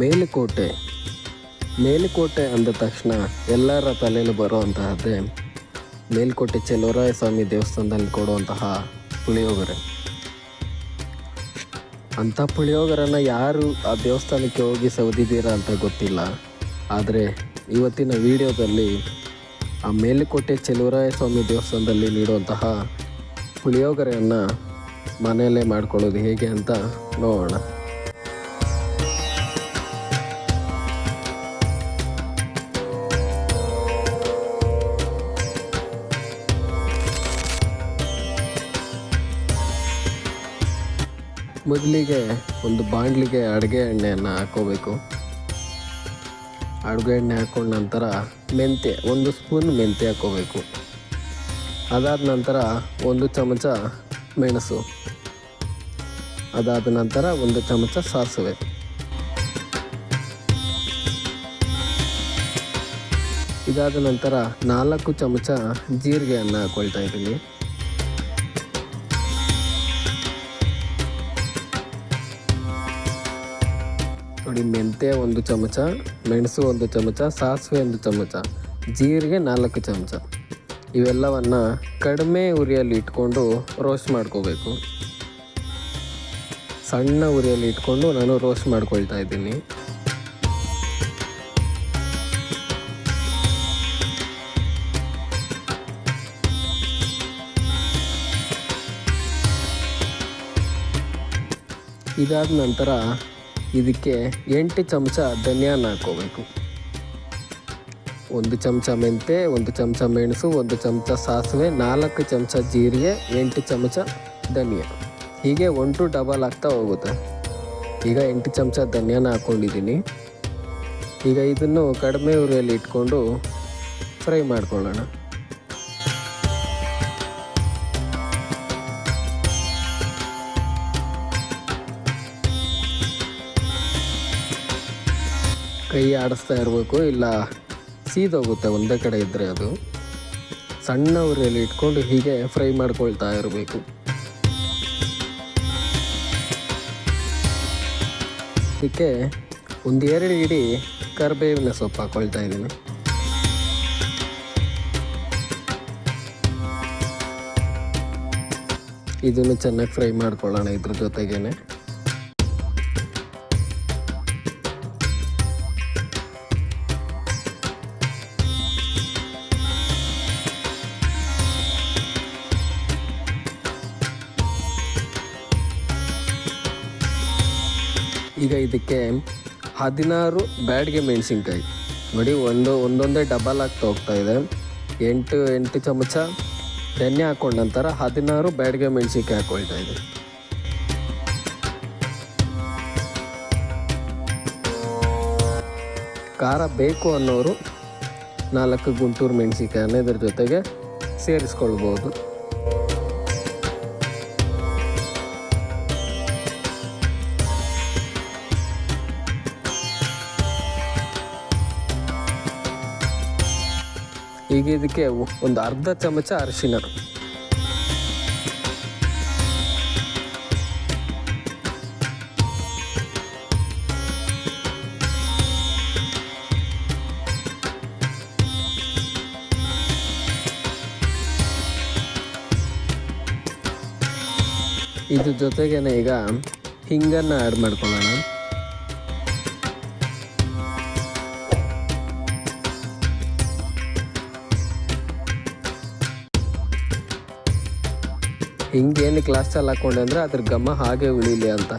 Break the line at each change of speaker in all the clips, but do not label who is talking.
ಮೇಲುಕೋಟೆ. ಮೇಲುಕೋಟೆ ಅಂದ ತಕ್ಷಣ ಎಲ್ಲರ ತಲೆಯಲ್ಲಿ ಬರುವಂತಹದ್ದೇ ಮೇಲುಕೋಟೆ ಚೆಲುವರಾಯ ಸ್ವಾಮಿ ದೇವಸ್ಥಾನದಲ್ಲಿ ಕೊಡುವಂತಹ ಪುಳಿಯೋಗರೆ. ಅಂಥ ಪುಳಿಯೋಗರನ್ನು ಯಾರು ಆ ದೇವಸ್ಥಾನಕ್ಕೆ ಹೋಗಿ ಸೌದಿದ್ದೀರಾ ಅಂತ ಗೊತ್ತಿಲ್ಲ. ಆದರೆ ಇವತ್ತಿನ ವಿಡಿಯೋದಲ್ಲಿ ಆ ಮೇಲುಕೋಟೆ ಚೆಲುವರಾಯ ಸ್ವಾಮಿ ದೇವಸ್ಥಾನದಲ್ಲಿ ನೀಡುವಂತಹ ಪುಳಿಯೋಗರೆಯನ್ನು ಮನೆಯಲ್ಲೇ ಮಾಡ್ಕೊಳ್ಳೋದು ಹೇಗೆ ಅಂತ ನೋಡೋಣ. ಮೊದಲಿಗೆ ಒಂದು ಬಾಂಡ್ಲಿಗೆ ಅಡುಗೆ ಎಣ್ಣೆಯನ್ನು ಹಾಕೋಬೇಕು ಅಡುಗೆ ಎಣ್ಣೆ ಹಾಕೊಂಡ ನಂತರ ಮೆಂತ್ಯ, ಒಂದು ಸ್ಪೂನ್ ಮೆಂತ್ಯ ಹಾಕೋಬೇಕು ಅದಾದ ನಂತರ ಒಂದು ಚಮಚ ಮೆಣಸು. ಅದಾದ ನಂತರ ಒಂದು ಚಮಚ ಸಾಸಿವೆ. ಇದಾದ ನಂತರ ನಾಲ್ಕು ಚಮಚ ಜೀರಿಗೆಯನ್ನು ಹಾಕ್ಕೊಳ್ತಾ ಇದ್ದೀನಿ. ನೋಡಿ ಮೆಂತ್ಯ ಒಂದು ಚಮಚ, ಮೆಣಸು ಒಂದು ಚಮಚ, ಸಾಸಿವೆ ಒಂದು ಚಮಚ, ಜೀರಿಗೆ ನಾಲ್ಕು ಚಮಚ. ಇವೆಲ್ಲವನ್ನು ಕಡಿಮೆ ಉರಿಯಲ್ಲಿ ಇಟ್ಕೊಂಡು ರೋಸ್ಟ್ ಮಾಡ್ಕೋಬೇಕು. ಸಣ್ಣ ಉರಿಯಲ್ಲಿ ಇಟ್ಕೊಂಡು ನಾನು ರೋಸ್ಟ್ ಮಾಡ್ಕೊಳ್ತಾ ಇದ್ದೀನಿ. ಇದಾದ ನಂತರ ಇದಕ್ಕೆ ಎಂಟು ಚಮಚ ಧನಿಯಾನ ಹಾಕೋಬೇಕು ಒಂದು ಚಮಚ ಮೆಂತೆ ಒಂದು ಚಮಚ ಮೆಣಸು, ಒಂದು ಚಮಚ ಸಾಸಿವೆ, ನಾಲ್ಕು ಚಮಚ ಜೀರಿಗೆ, ಎಂಟು ಚಮಚ ಧನಿಯಾ. ಹೀಗೆ ಒನ್ ಟು ಡಬಲ್ ಆಗ್ತಾ ಹೋಗುತ್ತೆ. ಈಗ ಎಂಟು ಚಮಚ ಧನಿಯಾನ ಹಾಕ್ಕೊಂಡಿದ್ದೀನಿ ಈಗ ಇದನ್ನು ಕಡಿಮೆ ಉರಿಯಲ್ಲಿ ಇಟ್ಕೊಂಡು ಫ್ರೈ ಮಾಡ್ಕೊಳ್ಳೋಣ. ಕೈ ಆಡಿಸ್ತಾ ಇರಬೇಕು ಇಲ್ಲ ಸೀದೋಗುತ್ತೆ ಒಂದೇ ಕಡೆ ಇದ್ದರೆ ಅದು. ಸಣ್ಣ ಉರಿಯಲ್ಲಿ ಇಟ್ಕೊಂಡು ಹೀಗೆ ಫ್ರೈ ಮಾಡ್ಕೊಳ್ತಾ ಇರಬೇಕು. ಇದಕ್ಕೆ ಒಂದು ಎರಡು ಇಡಿ ಕರಿಬೇವಿನ ಸೊಪ್ಪು ಹಾಕ್ಕೊಳ್ತಾ ಇದ್ದೀನಿ. ಇದನ್ನು ಚೆನ್ನಾಗಿ ಫ್ರೈ ಮಾಡ್ಕೊಳ್ಳೋಣ ಇದ್ರ ಜೊತೆಗೇನೆ. ಈಗ ಇದಕ್ಕೆ ಹದಿನಾರು ಬ್ಯಾಡ್ಗೆ ಮೆಣಸಿನ್ಕಾಯಿ. ನೋಡಿ, ಒಂದು, ಒಂದೊಂದೇ ಡಬಲ್ ಆಗ್ತಾ ಹೋಗ್ತಾ ಇದೆ. ಎಂಟು ಎಂಟು ಚಮಚ ಎಣ್ಣೆ ಹಾಕೊಂಡ ನಂತರ ಹದಿನಾರು ಬ್ಯಾಡ್ಗೆ ಮೆಣಸಿನ್ಕಾಯಿ ಹಾಕೊಳ್ತಾ ಇದೆ ಖಾರ ಬೇಕು ಅನ್ನೋರು ನಾಲ್ಕು ಗುಂಟೂರು ಮೆಣಸಿನ್ಕಾಯಿ ಇದ್ರ ಜೊತೆಗೆ ಸೇರಿಸ್ಕೊಳ್ಬೋದು. ಈಗ ಇದಕ್ಕೆ ಒಂದು ಅರ್ಧ ಚಮಚ ಅರಿಶಿನ. ಇದ್ರ ಜೊತೆಗೇನೆ ಈಗ ಹಿಂಗನ್ನು ಆ್ಯಡ್ ಮಾಡ್ಕೊಳ್ಳೋಣ. ಹಿಂಗೇನು ಕ್ಲಾಸಲ್ಲಿ ಹಾಕೊಂಡೆ ಅಂದರೆ ಅದ್ರ ಗಮ ಹಾಗೆ ಉಳಿಲಿ ಅಂತ.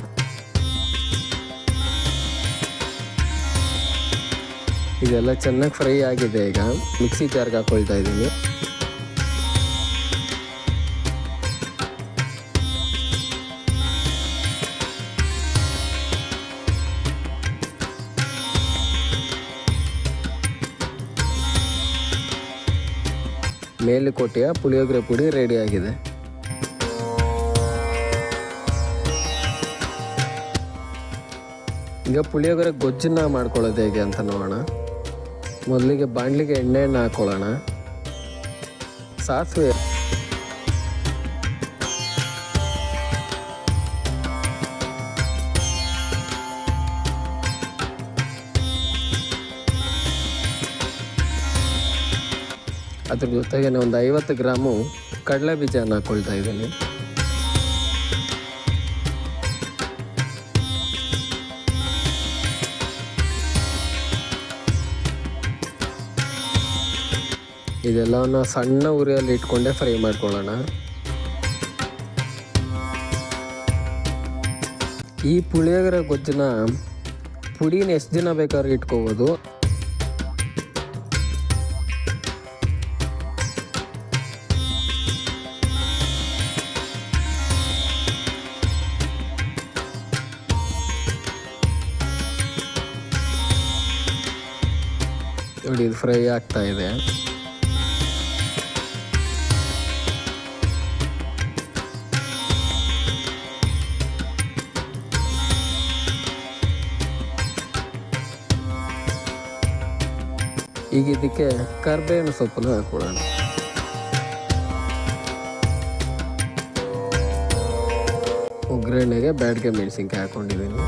ಇದೆಲ್ಲ ಚೆನ್ನಾಗಿ ಫ್ರೈ ಆಗಿದೆ ಈಗ. ಮಿಕ್ಸಿ ಜಾರ್ಗೆ ಹಾಕೊಳ್ತಾ ಇದ್ದೀನಿ. ಮೇಲುಕೋಟೆಯ ಪುಳಿಯೋಗರೆ ಪುಡಿ ರೆಡಿ ಈಗ ಪುಳಿಯೋಗರೆ ಗೊಜ್ಜನ್ನ ಮಾಡ್ಕೊಳ್ಳೋದು ಹೇಗೆ ಅಂತ ನೋಡೋಣ. ಮೊದಲಿಗೆ ಬಾಣಲಿಗೆ ಎಣ್ಣೆಯನ್ನು ಹಾಕ್ಕೊಳ್ಳೋಣ ಸಾಸಿವೆ ಅದ್ರ ಜೊತೆಗೆ ಒಂದು ಐವತ್ತು ಗ್ರಾಮು ಕಡಲೆ ಬೀಜನ ಹಾಕ್ಕೊಳ್ತಾ ಇದ್ದೀನಿ. ಇದೆಲ್ಲವನ್ನ ಸಣ್ಣ ಉರಿಯಲ್ಲಿ ಇಟ್ಕೊಂಡೆ ಫ್ರೈ ಮಾಡ್ಕೊಳ್ಳೋಣ. ಈ ಪುಳಿಯೋಗರೆ ಗೊಜ್ಜನ್ನ ಪುಡಿನ ಎಷ್ಟು ದಿನ ಬೇಕಾದ್ರೂ ಇಟ್ಕೋಬೋದು. ನೋಡಿ, ಇದು ಫ್ರೈ ಆಗ್ತಾ ಇದೆ. ಈಗ ಇದಕ್ಕೆ ಕರ್ಬೇವಿನ ಸೊಪ್ಪನ್ನು ಹಾಕೊಳ್ಳೋಣ ಒಗ್ಗರಣೆಗೆ ಬ್ಯಾಡ್ಗೆ ಮೆಣಸಿನ್ಕಾಯಿ ಹಾಕೊಂಡಿದ್ದೀನಿ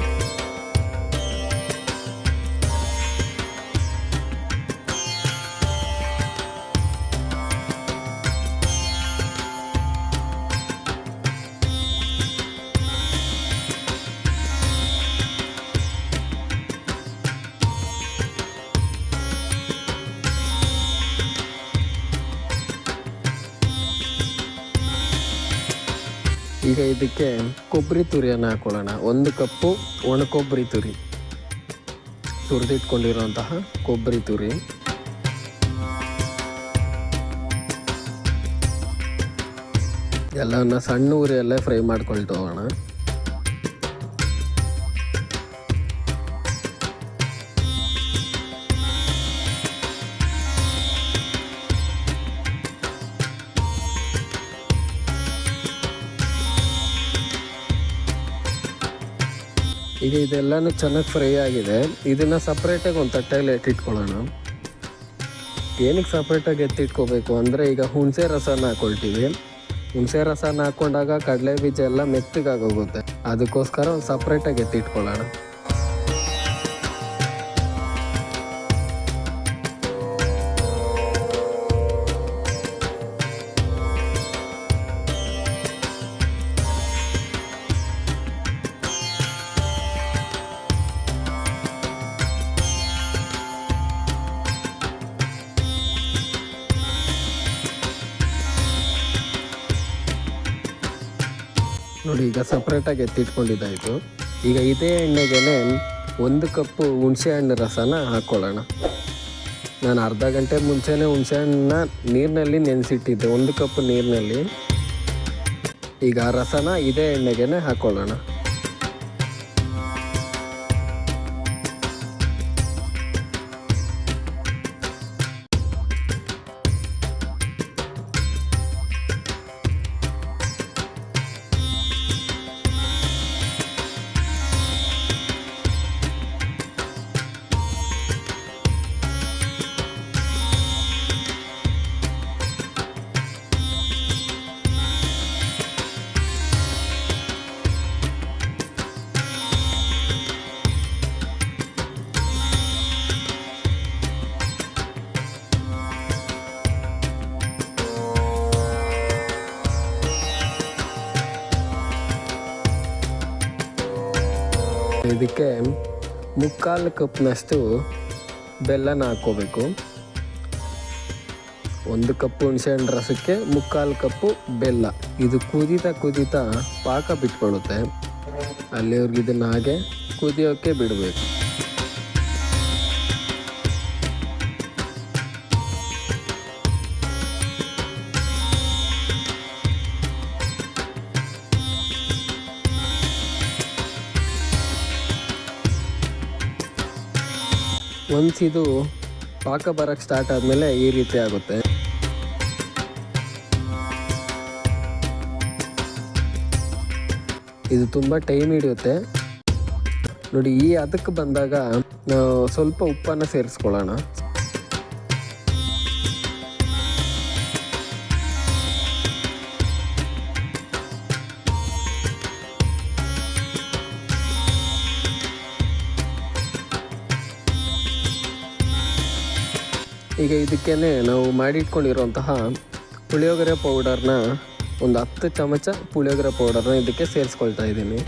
ಈಗ ಇದಕ್ಕೆ ಕೊಬ್ಬರಿ ತುರಿಯನ್ನು ಹಾಕೊಳ್ಳೋಣ. ಒಂದು ಕಪ್ಪು ಒಣ ಕೊಬ್ಬರಿ ತುರಿ. ತುರಿದಿಟ್ಕೊಂಡಿರುವಂತಹ ಕೊಬ್ಬರಿ ತುರಿ. ಎಲ್ಲವನ್ನ ಸಣ್ಣ ಉರಿಯಲ್ಲೇ ಫ್ರೈ ಮಾಡ್ಕೊಳ್ತಾ ಈಗ ಇದೆಲ್ಲನೂ ಚೆನ್ನಾಗಿ ಫ್ರೈ ಆಗಿದೆ. ಇದನ್ನು ಸಪ್ರೇಟಾಗಿ ಒಂದು ತಟ್ಟೆಯಲ್ಲಿ ಎತ್ತಿಟ್ಕೊಳ್ಳೋಣ ಏನಕ್ಕೆ ಸಪ್ರೇಟಾಗಿ ಎತ್ತಿಟ್ಕೋಬೇಕು ಅಂದರೆ ಈಗ ಹುಣಸೆ ರಸನ ಹಾಕ್ಕೊಳ್ತೀವಿ ಹುಣಸೆ ರಸನ ಹಾಕ್ಕೊಂಡಾಗ ಕಡಲೆ ಬೀಜ ಎಲ್ಲ ಮೆತ್ತಗಾಗೋಗುತ್ತೆ. ಅದಕ್ಕೋಸ್ಕರ ಒಂದು ಸಪ್ರೇಟಾಗಿ ಎತ್ತಿಟ್ಕೊಳ್ಳೋಣ ನೋಡಿ, ಈಗ ಸಪ್ರೇಟಾಗಿ ಎತ್ತಿಟ್ಕೊಂಡಿದ್ದಾಯಿತು. ಈಗ ಇದೇ ಎಣ್ಣೆಗೆ ಒಂದು ಕಪ್ಪು ಹುಣಸೆ ಹಣ್ಣು ರಸನ ಹಾಕ್ಕೊಳ್ಳೋಣ ನಾನು ಅರ್ಧ ಗಂಟೆ ಮುಂಚೆನೇ ಹುಣಸೆ ಹಣ್ಣನ್ನ ನೀರಿನಲ್ಲಿ ನೆನೆಸಿಟ್ಟಿದ್ದೆ, ಒಂದು ಕಪ್ ನೀರಿನಲ್ಲಿ. ಈಗ ರಸನ ಇದೇ ಎಣ್ಣೆಗೆ ಹಾಕ್ಕೊಳ್ಳೋಣ ಇದಕ್ಕೆ ಮುಕ್ಕಾಲು ಕಪ್ನಷ್ಟು ಬೆಲ್ಲನ ಹಾಕ್ಕೋಬೇಕು. ಒಂದು ಕಪ್ಪು ಹುಣಸೆಹಣ್ಣು ರಸಕ್ಕೆ ಮುಕ್ಕಾಲು ಕಪ್ಪು ಬೆಲ್ಲ. ಇದು ಕುದೀತಾ ಕುದೀತಾ ಪಾಕ ಬಿಟ್ಕೊಳ್ಳುತ್ತೆ. ಅಲ್ಲಿವ್ರಿಗೆ ಇದನ್ನು ಹಾಗೆ ಕುದಿಯೋಕ್ಕೆ ಬಿಡಬೇಕು. ಒನ್ಸ್ ಇದು ಪಾಕ ಬರೋಕ್ಕೆ ಸ್ಟಾರ್ಟ್ ಆದಮೇಲೆ ಈ ರೀತಿ ಆಗುತ್ತೆ. ಇದು ತುಂಬ ಟೈಮ್ ಹಿಡಿಯುತ್ತೆ. ನೋಡಿ, ಈ ಅದಕ್ಕೆ ಬಂದಾಗ ನಾವು ಸ್ವಲ್ಪ ಉಪ್ಪನ್ನು ಸೇರಿಸ್ಕೊಳ್ಳೋಣ. ಈಗ ಇದಕ್ಕೇ ನಾವು ಮಾಡಿಟ್ಕೊಂಡಿರುವಂತಹ ಪುಳಿಯೋಗರೆ ಪೌಡರ್ನ ಒಂದು ಹತ್ತು ಚಮಚ ಪುಳಿಯೋಗರೆ ಪೌಡರ್ನ ಇದಕ್ಕೆ ಸೇರಿಸ್ಕೊಳ್ತಾ ಇದ್ದೀನಿ.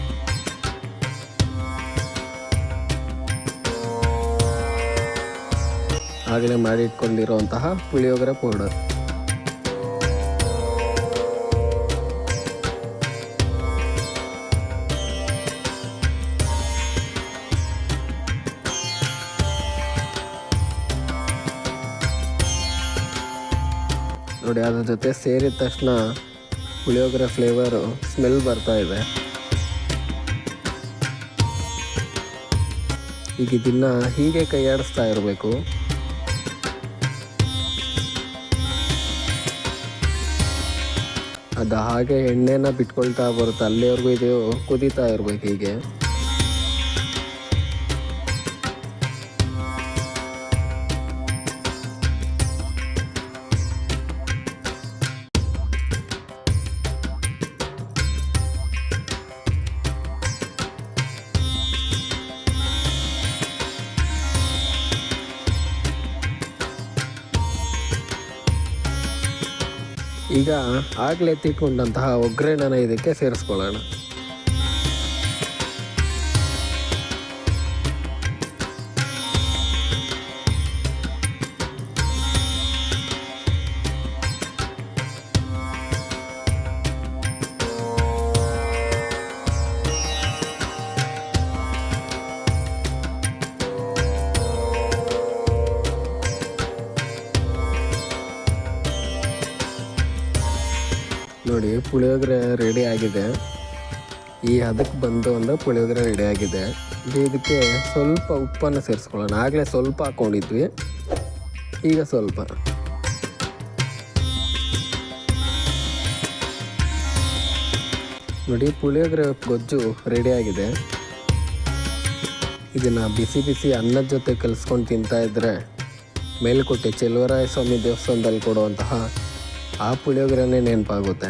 ಆಗಲೇ ಮಾಡಿಟ್ಕೊಂಡಿರುವಂತಹ ಪುಳಿಯೋಗರೆ ಪೌಡರ್ ನೋಡಿ, ಅದ್ರ ಜೊತೆ ಸೇರಿದ ತಕ್ಷಣ ಪುಳಿಯೋಗರೆ ಫ್ಲೇವರು ಸ್ಮೆಲ್ ಬರ್ತಾ ಇದೆ. ಈಗ ಇದನ್ನ ಹೀಗೆ ಕೈಯಾಡಿಸ್ತಾ ಇರಬೇಕು. ಅದು ಹಾಗೆ ಎಣ್ಣೆನ ಬಿಟ್ಕೊಳ್ತಾ ಬರುತ್ತೆ, ಅಲ್ಲಿವರೆಗೂ ಇದು ಕುದೀತಾ ಇರಬೇಕು ಹೀಗೆ. ಈಗ ಆಗಲೇ ತಿಕ್ಕೊಂಡಂತಹ ಒಗ್ಗರಣೆನ ಇದಕ್ಕೆ ಸೇರಿಸ್ಕೊಳ್ಳೋಣ. ನೋಡಿ, ಪುಳಿಯೋಗರೆ ರೆಡಿ ಆಗಿದೆ. ಈ ಹದಕ್ಕೆ ಬಂದು ಒಂದು ಪುಳಿಯೋಗರೆ ರೆಡಿ ಆಗಿದೆ. ಇದಕ್ಕೆ ಸ್ವಲ್ಪ ಉಪ್ಪನ್ನು ಸೇರಿಸ್ಕೊಳ್ಳೋಣ. ಆಗಲೇ ಸ್ವಲ್ಪ ಹಾಕ್ಕೊಂಡಿದ್ವಿ ಈಗ ಸ್ವಲ್ಪ. ನೋಡಿ, ಪುಳಿಯೋಗರೆ ಗೊಜ್ಜು ರೆಡಿ ಆಗಿದೆ. ಇದನ್ನು ಬಿಸಿ ಬಿಸಿ ಅನ್ನದ ಜೊತೆ ಕಲಿಸ್ಕೊಂಡು ತಿಂತಾ ಇದ್ದರೆ ಮೇಲುಕೋಟೆ ಚೆಲುವರಾಯ ಸ್ವಾಮಿ ದೇವಸ್ಥಾನದಲ್ಲಿ ಕೊಡುವಂತಹ ಆ ಪುಳಿಯೋಗರೆನೇ ನೆನಪಾಗುತ್ತೆ.